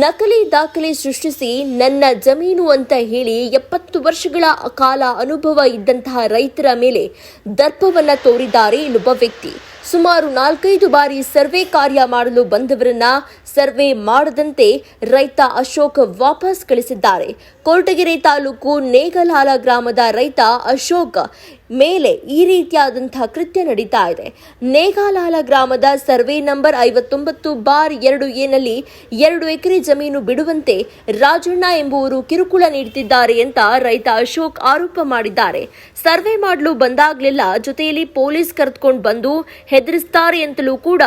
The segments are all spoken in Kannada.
ನಕಲಿ ದಾಖಲೆ ಸೃಷ್ಟಿಸಿ ನನ್ನ ಜಮೀನು ಅಂತ ಹೇಳಿ ಎಪ್ಪತ್ತು ವರ್ಷಗಳ ಕಾಲ ಅನುಭವ ಇದ್ದಂತಹ ರೈತರ ಮೇಲೆ ದರ್ಪವನ್ನ ತೋರಿದ್ದಾರೆ ಇಲ್ಲೊಬ್ಬ ವ್ಯಕ್ತಿ. ಸುಮಾರು ನಾಲ್ಕೈದು ಬಾರಿ ಸರ್ವೆ ಕಾರ್ಯ ಮಾಡಲು ಬಂದವರನ್ನ ಸರ್ವೆ ಮಾಡದಂತೆ ರೈತ ಅಶೋಕ್ ವಾಪಸ್ ಕಳಿಸಿದ್ದಾರೆ. ಕೊರಟಗೆರೆ ತಾಲೂಕು ನೇಗಲಾಲ ಗ್ರಾಮದ ರೈತ ಅಶೋಕ್ ಮೇಲೆ ಈ ರೀತಿಯಾದಂತಹ ಕೃತ್ಯ ನಡೀತಾ ಇದೆ. ನೇಗಾಲಾಲ ಗ್ರಾಮದ ಸರ್ವೆ ನಂಬರ್ ಐವತ್ತೊಂಬತ್ತು ಬಾರ್ ಎರಡು ಎನಲ್ಲಿ ಎರಡು ಎಕರೆ ಜಮೀನು ಬಿಡುವಂತೆ ರಾಜಣ್ಣ ಎಂಬುವರು ಕಿರುಕುಳ ನೀಡುತ್ತಿದ್ದಾರೆ ಅಂತ ರೈತ ಅಶೋಕ್ ಆರೋಪ ಮಾಡಿದ್ದಾರೆ. ಸರ್ವೆ ಮಾಡಲು ಬಂದಾಗಲಿಲ್ಲ ಜೊತೆಯಲ್ಲಿ ಪೊಲೀಸ್ ಕರೆದುಕೊಂಡು ಬಂದು ಹೆದರಿಸ್ತಾರೆ ಅಂತಲೂ ಕೂಡ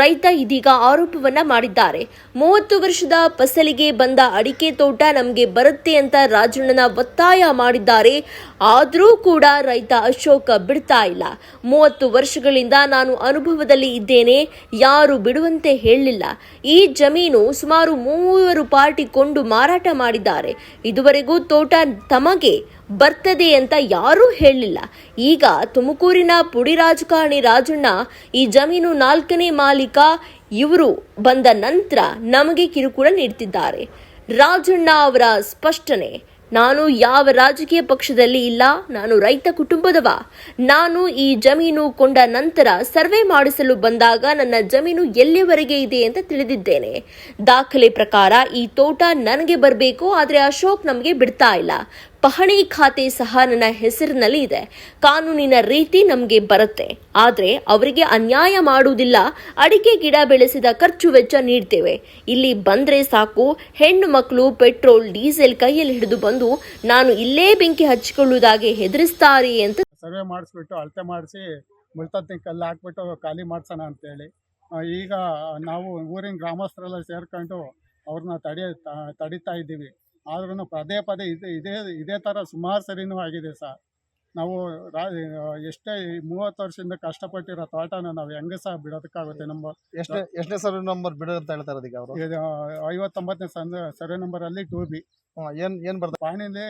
ರೈತ ಇದೀಗ ಆರೋಪವನ್ನ ಮಾಡಿದ್ದಾರೆ. ಮೂವತ್ತು ವರ್ಷದ ಫಸಲಿಗೆ ಬಂದ ಅಡಿಕೆ ತೋಟ ನಮಗೆ ಬರುತ್ತೆ ಅಂತ ರಾಜಣ್ಣನ ಒತ್ತಾಯ ಮಾಡಿದ್ದಾರೆ. ಆದರೂ ಕೂಡ ರೈತ ಅಶೋಕ ಬಿಡ್ತಾ ಇಲ್ಲ. ಮೂವತ್ತು ವರ್ಷಗಳಿಂದ ನಾನು ಅನುಭವದಲ್ಲಿ ಇದ್ದೇನೆ. ಯಾರು ಬಿಡುವಂತೆ ಹೇಳಲಿಲ್ಲ. ಈ ಜಮೀನು ಸುಮಾರು ಮೂವರು ಪಾರ್ಟಿ ಕೊಂಡು ಮಾರಾಟ ಮಾಡಿದ್ದಾರೆ. ಇದುವರೆಗೂ ತೋಟ ತಮಗೆ ಬರ್ತದೆ ಅಂತ ಯಾರೂ ಹೇಳಲಿಲ್ಲ. ಈಗ ತುಮಕೂರಿನ ಪುಡಿ ರಾಜಕಾರಣಿ ರಾಜಣ್ಣ, ಈ ಜಮೀನು ನಾಲ್ಕನೇ ಮಾಲೀಕ, ಇವರು ಬಂದ ನಂತರ ನಮಗೆ ಕಿರುಕುಳ ನೀಡ್ತಿದ್ದಾರೆ. ರಾಜಣ್ಣ ಅವರ ಸ್ಪಷ್ಟನೆ. ನಾನು ಯಾವ ರಾಜಕೀಯ ಪಕ್ಷದಲ್ಲಿ ಇಲ್ಲ, ನಾನು ರೈತ ಕುಟುಂಬದವ. ನಾನು ಈ ಜಮೀನು ಕೊಂಡ ನಂತರ ಸರ್ವೆ ಮಾಡಿಸಲು ಬಂದಾಗ ನನ್ನ ಜಮೀನು ಎಲ್ಲಿಯವರೆಗೆ ಇದೆ ಅಂತ ತಿಳಿದಿದ್ದೇನೆ. ದಾಖಲೆ ಪ್ರಕಾರ ಈ ತೋಟ ನನಗೆ ಬರಬೇಕು, ಆದರೆ ಅಶೋಕ್ ನಮಗೆ ಬಿಡ್ತಾ ಇಲ್ಲ. ಪಹಣಿ ಖಾತೆ ಸಹ ನನ್ನ ಹೆಸರಿನಲ್ಲಿ ಇದೆ. ಕಾನೂನಿನ ರೀತಿ ನಮಗೆ ಬರುತ್ತೆ. ಆದರೆ ಅವರಿಗೆ ಅನ್ಯಾಯ ಮಾಡುವುದಿಲ್ಲ. ಅಡಿಕೆ ಗಿಡ ಬೆಳೆಸಿದ ಖರ್ಚು ವೆಚ್ಚ ನೀಡ್ತೇವೆ. ಇಲ್ಲಿ ಬಂದರೆ ಸಾಕು. ಹೆಣ್ಣು ಮಕ್ಕಳು ಪೆಟ್ರೋಲ್, ಡೀಸೆಲ್ ಕೈಯಲ್ಲಿ ಹಿಡಿದು ಬಂದು ನಾನು ಇಲ್ಲೇ ಬೆಂಕಿ ಹಚ್ಚಿಕೊಳ್ಳುವುದಾಗಿ ಹೆದರಿಸ್ತಾರೆ ಅಂತ ಸರ್ವೆ ಮಾಡಿಸ್ಬಿಟ್ಟು ಅಳತೆ ಮಾಡಿಸಿ ಮುಳ್ತತ್ತಿನ ಕಲ್ಲು ಹಾಕ್ಬಿಟ್ಟು ಖಾಲಿ ಮಾಡ್ಸೋಣ ಅಂತೇಳಿ. ಈಗ ನಾವು ಊರಿನ ಗ್ರಾಮಸ್ಥರೆಲ್ಲ ಸೇರ್ಕೊಂಡು ಅವ್ರನ್ನ ತಡೆ ತಡಿತಾ ಇದ್ದೀವಿ. ಆದ್ರೂ ಪದೇ ಪದೇ ಇದೇ ಇದೇ ಇದೇ ಥರ ಸುಮಾರು ಸರಿನೂ ಆಗಿದೆ ಸರ್. ನಾವು ರಾ ಎಷ್ಟೇ ಮೂವತ್ತು ವರ್ಷದಿಂದ ಕಷ್ಟಪಟ್ಟಿರೋ ತೋಟನ ನಾವು ಹೆಂಗೆ ಸಹ ಬಿಡೋದಕ್ಕಾಗುತ್ತೆ ನಮ್ಮ ಎಷ್ಟೇ ಎಷ್ಟನೇ ಸರ್ವೆ ನಂಬರ್ ಬಿಡು ಅಂತ ಹೇಳ್ತಾರೆ ಅದಕ್ಕೆ ಅವರು? ಇದು ಐವತ್ತೊಂಬತ್ತನೇ ಸಂದ ಸರ್ವೆ ನಂಬರಲ್ಲಿ ಟೂ ಬಿ ಏನ್ ಏನ್ ಬರ್ತದೆ ಪಾಣಿಲಿ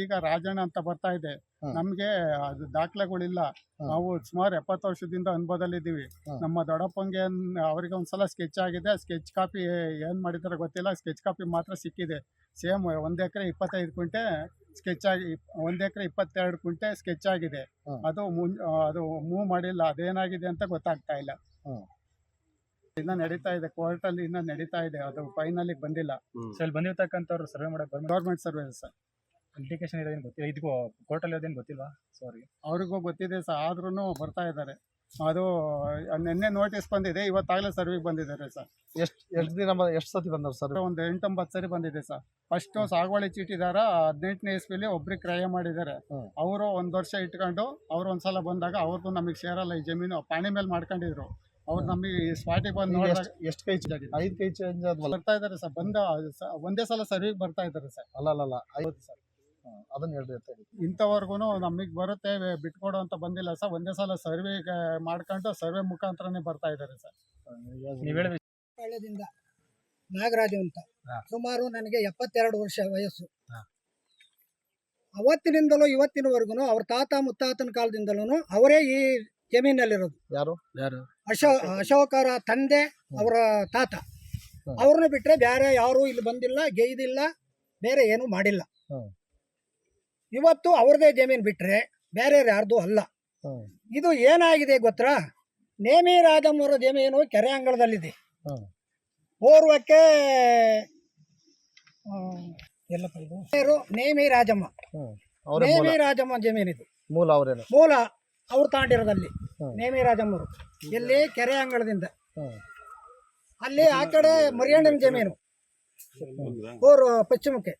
ಈಗ ರಾಜಣ್ಣ ಅಂತ ಬರ್ತಾ ಇದೆ. ನಮ್ಗೆ ಅದು ದಾಖಲೆಗಳಿಲ್ಲ. ನಾವು ಸುಮಾರು ಎಪ್ಪತ್ತು ವರ್ಷದಿಂದ ಅನುಭವದಲ್ಲಿದ್ದೀವಿ. ನಮ್ಮ ದೊಡ್ಡಪ್ಪಂಗೆ ಅವ್ರಿಗೆ ಒಂದ್ಸಲ ಸ್ಕೆಚ್ ಆಗಿದೆ. ಸ್ಕೆಚ್ ಕಾಪಿ ಏನ್ ಮಾಡಿದಾರೆ ಗೊತ್ತಿಲ್ಲ. ಸ್ಕೆಚ್ ಕಾಪಿ ಮಾತ್ರ ಸಿಕ್ಕಿದೆ. ಸೇಮ್ ಒಂದ್ ಎಕರೆ ಇಪ್ಪತ್ತೈದು ಕುಂಟೆ ಸ್ಕೆಚ್ ಆಗಿ ಒಂದ್ ಎಕರೆ ಇಪ್ಪತ್ತೆರಡು ಕುಂಟೆ ಸ್ಕೆಚ್ ಆಗಿದೆ. ಹ್ಮ್. ಅದು ಮುನ್ ಅದು ಮೂವ್ ಮಾಡಿಲ್ಲ ಅದೇನಾಗಿದೆ ಅಂತ ಗೊತ್ತಾಗ್ತಾ ಇಲ್ಲ. ಹ್ಮ್. ಇನ್ನ ನಡೀತಾ ಇದೆ ಕೋರ್ಟಲ್ಲಿ ಇನ್ನ ನಡೀತಾ ಇದೆ ಅದು ಫೈನಲಿಗೆ ಬಂದಿಲ್ಲ. ಸೊ ಇಲ್ಲಿ ಬಂದಿರ್ತಕ್ಕಂಥವ್ರು ಸರ್ವೆ ಮಾಡಕ್ಕೆ ಗೌರ್ಮೆಂಟ್ ಗೌರ್ಮೆಂಟ್ ಸರ್ವಿಸ್ ಇಂಡಿಕೇಶನ್ ಇರೋದೇನು ಗೊತ್ತಿಲ್ಲ ಇದು ಕೋರ್ಟಲ್ಲಿ ಇರೋದೇನು ಗೊತ್ತಿಲ್ವಾ? ಸಾರಿ ಅವ್ರಿಗೂ ಗೊತ್ತಿದೆ ಸರ್ ಆದ್ರೂ ಬರ್ತಾ ಇದ್ದಾರೆ. ಅದು ನಿನ್ನೆ ನೋಟಿಸ್ ಬಂದಿದೆ ಇವತ್ತಾಗಲೇ ಸರ್ವಿಗೆ ಬಂದಿದ್ದಾರೆ ಸರ್ ಎಷ್ಟು ಎಷ್ಟು ದಿನ ಎಷ್ಟು ಸತಿ ಬಂದವ್ರು ಸರ್ ಒಂದು ಎಂಟೊಂಬತ್ತು ಸರಿ ಬಂದಿದೆ ಸರ್ ಫಸ್ಟು ಸಾಗುವಳಿ ಚೀಟಿದಾರ ಹದಿನೆಂಟನೇ ಇಸ್ವಿಲಿ ಒಬ್ರಿಗೆ ಕ್ರಯ ಮಾಡಿದ್ದಾರೆ. ಅವರು ಒಂದು ವರ್ಷ ಇಟ್ಕೊಂಡು ಅವ್ರು ಒಂದ್ಸಲ ಬಂದಾಗ ಅವ್ರದ್ದು ನಮಗೆ ಸೇರಲ್ಲ ಈ ಜಮೀನು ಪಾಣಿ ಮೇಲೆ ಮಾಡ್ಕೊಂಡಿದ್ರು. ಅವ್ರು ನಮಗೆ ಸ್ಪಾಟಿಗೆ ಬಂದು ಎಷ್ಟು ಕೈ ಚೇಂಜ್ ಕೈ ಐದು ಕೈ ಚೇಂಜ್ ಬರ್ತಾ ಇದ್ದಾರೆ ಸರ್ ಬಂದ ಒಂದೇ ಸಲ ಸರ್ವಿಗೆ ಬರ್ತಾ ಇದ್ದಾರೆ ಸರ್ ಅಲ್ಲ ಅಲ್ಲ ಅಲ್ಲ ಐವತ್ತು ಸರ್ ಅದನ್ನ ಹೇಳ್ರಿ ಅಂತ ಹೇಳಿ. ಇಂಥವರೆಗೂ ನಮಗೆ ಬರುತ್ತೆ ಬಿಟ್ಕೊಡೋ ಅಂತ ಬಂದಿಲ್ಲ ಸರ್. ಒಂದೇ ಸಲ ಸರ್ವೆ ಮಾಡ್ಕೊಂಡು ಸರ್ವೆ ಮುಖಾಂತರನೇ ಬರ್ತಾ ಇದ್ದಾರೆ ಸರ್. ನೀವು ಪಾಳ್ಯದಿಂದ ನಾಗರಾಜು ಅಂತ. ಹಾ. ಸುಮಾರು ನನಗೆ ಎಪ್ಪತ್ತೆರಡು ವರ್ಷ ವಯಸ್ಸು. ಹಾ. ಅವತ್ತಿನಿಂದಲೂ ಇವತ್ತಿನವರೆಗೂ ಅವ್ರ ತಾತ ಮುತ್ತಾತನ ಕಾಲದಿಂದಲೂ ಅವರೇ ಈ ಜಮೀನಲ್ಲಿರೋದು. ಯಾರು? ಯಾರು? ಅಶೋ ಅಶೋಕರ ತಂದೆ ಅವರ ತಾತ. ಹ್ಮ್. ಅವ್ರನ್ನ ಬಿಟ್ರೆ ಬೇರೆ ಯಾರು ಇಲ್ಲಿ ಬಂದಿಲ್ಲ ಗೆಯ್ದಿಲ್ಲ ಬೇರೆ ಏನು ಮಾಡಿಲ್ಲ. ಹ್ಮ್. ಇವತ್ತು ಅವ್ರದೇ ಜಮೀನು ಬಿಟ್ರೆ ಬೇರೆ ಯಾರ್ದು ಅಲ್ಲ. ಇದು ಏನಾಗಿದೆ ಗೊತ್ತಾ? ನೇಮಿ ರಾಜಮ್ಮರ ಜಮೀನು ಕೆರೆ ಅಂಗಳದಲ್ಲಿದೆ. ಓರ್ವಕ್ಕೆ ನೇಮಿ ರಾಜಮ್ಮ ನೇಮಿ ರಾಜಮ್ಮ ಜಮೀನಿದು ಮೂಲ. ಅವರೇನು? ಮೂಲ ಅವ್ರು ತಾಂಡಿರೋದಲ್ಲಿ. ನೇಮಿ ರಾಜಮ್ಮರು ಇಲ್ಲಿ ಕೆರೆ ಅಂಗಳದಿಂದ. ಅಲ್ಲಿ ಆ ಕಡೆ ಮರಿಯಣ್ಣನ ಜಮೀನು. ಪೂರ್ವ ಪಶ್ಚಿಮಕ್ಕೆ.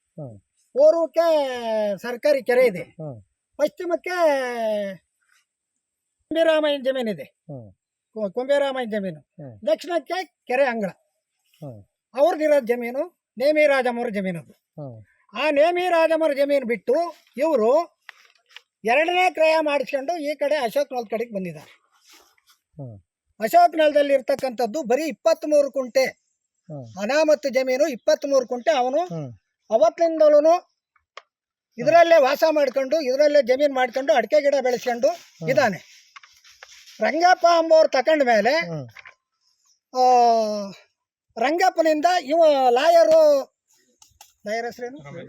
ಪೂರ್ವಕ್ಕೆ ಸರ್ಕಾರಿ ಕೆರೆ ಇದೆ ಹ್ಮ್. ಪಶ್ಚಿಮಕ್ಕೆ ಕುಂಬಿರಾಮಯ್ಯನ ಜಮೀನಿದೆ ಇದೆ ಕು- ಕುಂಬಿರಾಮಯ್ಯನ ಜಮೀನು ಹ್ಮ್. ದಕ್ಷಿಣಕ್ಕೆ ಕೆರೆ ಅಂಗಳ ಹ್ಮ್. ಅವ್ರದ್ದಿರೋ ಜಮೀನು ನೇಮಿ ರಾಜಮ್ಮರ ಜಮೀನು ಅದು ಹ್ಮ್ ಆ ನೇಮಿ ರಾಜಮ್ಮರ ಜಮೀನು ಬಿಟ್ಟು ಇವರು ಎರಡನೇ ಕ್ರಯ ಮಾಡಿಸ್ಕೊಂಡು ಈ ಕಡೆ ಅಶೋಕ್ ನಲ್ ಕಡೆಗೆ ಬಂದಿದ್ದಾರೆ ಹ್ಮ್. ಅಶೋಕ್ ನೆಲದಲ್ಲಿ ಇರ್ತಕ್ಕಂಥದ್ದು ಬರೀ ಇಪ್ಪತ್ತ್ಮೂರು ಕುಂಟೆ ಹ್ಮ್. ಅನಾಮತ್ತು ಜಮೀನು ಇಪ್ಪತ್ತ್ಮೂರು ಕುಂಟೆ ಅವನು ಹ್ಮ್. ಅವತ್ತಿನಿಂದಲೂ ಇದರಲ್ಲೇ ವಾಸ ಮಾಡ್ಕೊಂಡು ಇದರಲ್ಲೇ ಜಮೀನು ಮಾಡ್ಕೊಂಡು ಅಡಿಕೆ ಗಿಡ ಬೆಳೆಸ್ಕೊಂಡು ಇದ್ದಾನೆ. ರಂಗಪ್ಪ ಅಂಬೋರು ತಕೊಂಡ ಮೇಲೆ ರಂಗಪ್ಪನಿಂದ ಇವ ಲಾಯರು ಲಾಯರ್ ಹೆಸರೇನು?